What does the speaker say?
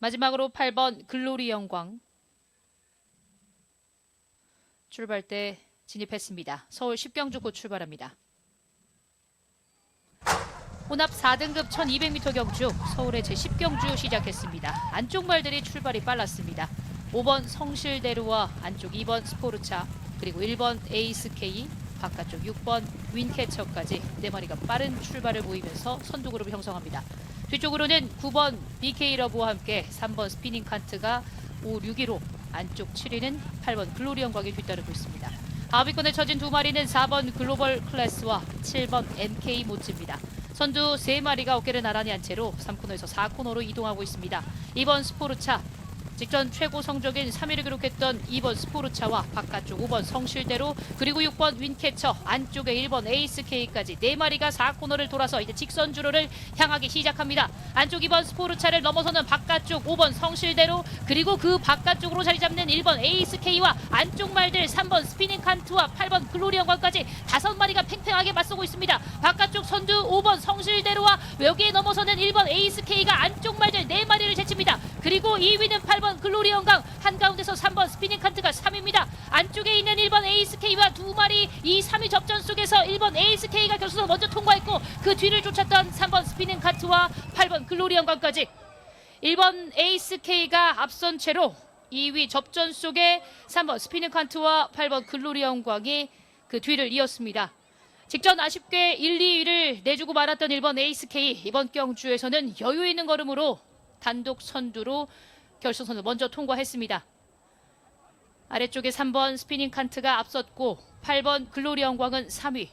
마지막으로 8번 글로리 영광 출발대 진입했습니다. 서울 10경주 곧 출발합니다. 혼합 4등급 1200m 경주 서울의 제10경주 시작했습니다. 안쪽 말들이 출발이 빨랐습니다. 5번 성실대루와 안쪽 2번 스포르차 그리고 1번 에이스케이 바깥쪽 6번 윈캐쳐까지 네 마리가 빠른 출발을 보이면서 선두 그룹을 형성합니다. 뒤쪽으로는 9번 BK러브와 함께 3번 스피닝 칸트가 5, 6위로 안쪽 7위는 8번 글로리 영광이 뒤따르고 있습니다. 하위권에 처진 두 마리는 4번 글로벌 클래스와 7번 MK 모찌입니다. 선두 세 마리가 어깨를 나란히 한 채로 3코너에서 4코너로 이동하고 있습니다. 2번 스포르차 직전 최고 성적인 3위를 기록했던 2번 스포르차와 바깥쪽 5번 성실대로 그리고 6번 윈캐쳐 안쪽에 1번 에이스케이까지 네 마리가 4코너를 돌아서 이제 직선 주로를 향하기 시작합니다. 안쪽 2번 스포르차를 넘어서는 바깥쪽 5번 성실대로 그리고 그 바깥쪽으로 자리 잡는 1번 에이스케이와 안쪽 말들 3번 스피닝 칸트와 8번 글로리 영광까지 다섯 마리가 팽팽하게 맞서고 있습니다. 바깥쪽 선두 5번 성실대로와 여기에 넘어서는 1번 에이스케이가 안쪽 말들 네 마리를 제칩니다. 그리고 2위는 8번 글로리 영광 한가운데서 3번 스피닝 칸트가 3위입니다. 안쪽에 있는 1번 에이스케이와 두 마리 이 3위 접전 속에서 1번 에이스케이가 결승선 먼저 통과했고 그 뒤를 쫓았던 3번 스피닝 칸트와 8번 글로리 영광까지 1번 에이스케이가 앞선 채로 2위 접전 속에 3번 스피닝 칸트와 8번 글로리 영광이 그 뒤를 이었습니다. 직전 아쉽게 1, 2위를 내주고 말았던 1번 에이스케이 이번 경주에서는 여유 있는 걸음으로 단독 선두로 결승선을 먼저 통과했습니다. 아래쪽에 3번 스피닝 칸트가 앞섰고 8번 글로리 영광은 3위,